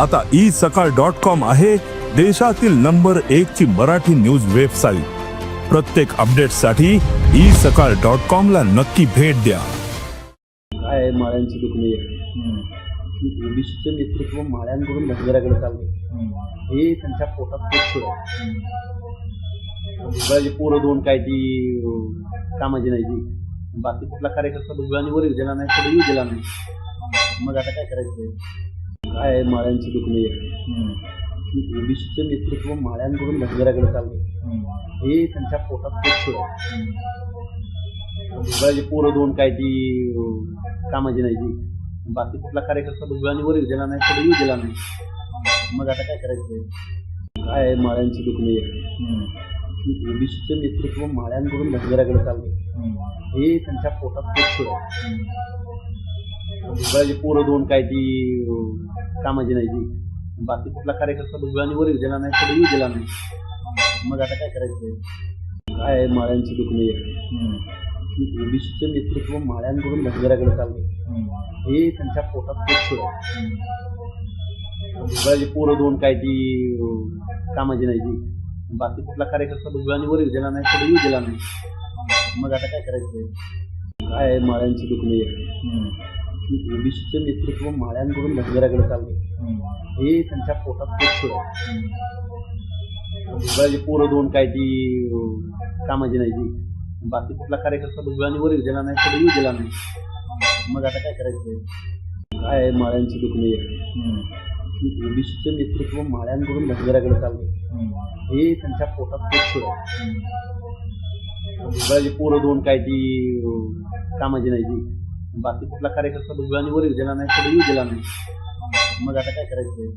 आता ई सकाळ dot com आहे देशातील नंबर एक ची मराठी न्यूज वेबसाईट. प्रत्येक अपडेटसाठी ई सकाळ डॉट कॉम ला नक्की भेट द्या. काय आहे माळ्यांची दुखणी आहे ओबीसीचं नेतृत्व माळ्यांकडून धनगराकडे चाललं हे त्यांच्या पोटात पोट आहे. पोरं दोन काय ती कामाची नाही ती. बाकी कुठला कार्यकर्ता भुजबळांनी वर दिला नाही पुढे येऊ दिला नाही. मग आता काय करायचं? काय माळ्यांची दुखणी आहे? की ओबीसीचं नेतृत्व माळ्यांकडून धनगराकडे चाललंय. हे त्यांच्या पोटात पोट आहे. भुजबळाची पोरं दोन काय ती कामाची नाही ती. बाकी कुठला कार्यकर्ता भुजबळांनी वर दिला नाही येऊ दिला नाही. मग आता काय करायचं? काय माळ्यांची दुखणी की ओबीसीचं नेतृत्व माळ्यांकडून धनगराकडे चाललंय. हे त्यांच्या पोटात पोट आहे. भुजबळाची पोरं दोन काय ती कामाची नाही ती. बाकी कुठला कार्यकर्ता भुजबळांनी वर दिला नाही पुढे येऊ दिला नाही. मग आता काय करायचं काय माळ्यांची दुखणी ओबीसीचं नेतृत्व माळ्यांकडून धनगराकडे चाललंय. हे त्यांच्या पोटात पोट आहे. भुजबळाची पोरं दोन काय ती कामाची नाही ती. बाकी कुठला कार्यकर्ता भुजबळांनी वर दिला नाही पुढे येऊ दिला नाही. मग आता काय करायचं काय माळ्यांची दुखणी की ओबीसीचं नेतृत्व माळ्यांकडून धनगराकडे चाललं हे त्यांच्या पोटात पक्ष भुगळाची पोरं दोन काय ती कामाची नाही ती. बाकी कुठला कार्यकर्ता भुगळाने वर येऊ दिला नाही पुढे येऊ दिला नाही. मग आता काय करायचं? काय आहे माळ्यांची की ओबीसीचं नेतृत्व माळ्यांकडून धनगराकडे चाललं हे त्यांच्या पोटात पक्ष भुगळाची पोरं दोन काय ती कामाची नाही ती. बाकी कुठला कार्यकर्ता भुजबळांनी वर येऊ दिला नाही पुढे येऊ दिला नाही. मग आता काय करायचं?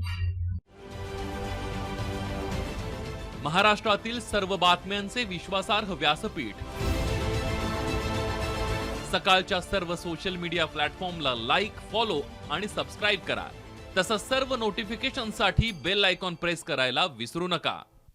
महाराष्ट्रातील सर्व बातम्यांचे विश्वासार्ह व्यासपीठ. सकाळच्या सर्व सोशल मीडिया प्लॅटफॉर्मला लाईक फॉलो आणि सबस्क्राईब करा. तसंच सर्व नोटिफिकेशनसाठी बेल आयकॉन प्रेस करायला विसरू नका.